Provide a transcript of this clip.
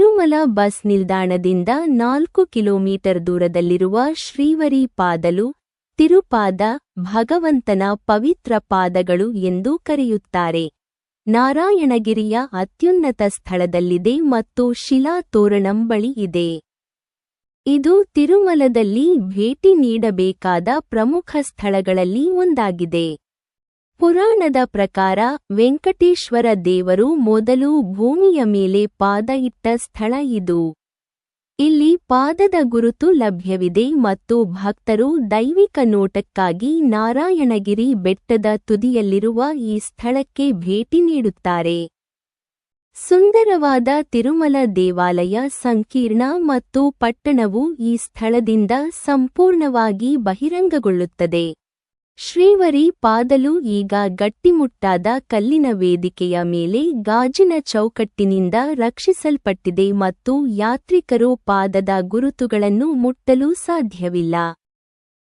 Tirumala bus ನಿಲ್ದಾಣದಿಂದ ನಾಲ್ಕು kilometre ದೂರದಲ್ಲಿರುವ ಶ್ರೀವರಿ ಪಾದಲು, ತಿರುಪಾದ ಭಗವಂತನ ಪವಿತ್ರ ಪಾದಗಳು ಎಂದು ಕರೆಯುತ್ತಾರೆ. ನಾರಾಯಣಗಿರಿಯ ಅತ್ಯುನ್ನತ ಸ್ಥಳದಲ್ಲಿದೆ ಮತ್ತು ಶಿಲಾ ತೋರಣಂ ಬಳಿ ಇದೆ. ಇದು ತಿರುಮಲದಲ್ಲಿ ಭೇಟಿ ನೀಡಬೇಕಾದ ಪ್ರಮುಖ ಸ್ಥಳಗಳಲ್ಲಿ ಒಂದಾಗಿದೆ. ಪುರಾಣದ ಪ್ರಕಾರ ವೆಂಕಟೇಶ್ವರ ದೇವರು ಮೊದಲು ಭೂಮಿಯ ಮೇಲೆ ಪಾದ ಇಟ್ಟ ಸ್ಥಳ ಇದು. ಇಲ್ಲಿ ಪಾದದ ಗುರುತು ಲಭ್ಯವಿದೆ ಮತ್ತು ಭಕ್ತರು ದೈವಿಕ ನೋಟಕ್ಕಾಗಿ ನಾರಾಯಣಗಿರಿ ಬೆಟ್ಟದ ತುದಿಯಲ್ಲಿರುವ ಈ ಸ್ಥಳಕ್ಕೆ ಭೇಟಿ ನೀಡುತ್ತಾರೆ. ಸುಂದರವಾದ ತಿರುಮಲ ದೇವಾಲಯ ಸಂಕೀರ್ಣ ಮತ್ತು ಪಟ್ಟಣವು ಈ ಸ್ಥಳದಿಂದ ಸಂಪೂರ್ಣವಾಗಿ ಬಹಿರಂಗಗೊಳ್ಳುತ್ತದೆ. ಶ್ರೀವರಿ ಪಾದಲು ಈಗ ಗಟ್ಟಿಮುಟ್ಟಾದ ಕಲ್ಲಿನ ವೇದಿಕೆಯ ಮೇಲೆ ಗಾಜಿನ ಚೌಕಟ್ಟಿನಿಂದ ರಕ್ಷಿಸಲ್ಪಟ್ಟಿದೆ ಮತ್ತು ಯಾತ್ರಿಕರು ಪಾದದ ಗುರುತುಗಳನ್ನು ಮುಟ್ಟಲು ಸಾಧ್ಯವಿಲ್ಲ.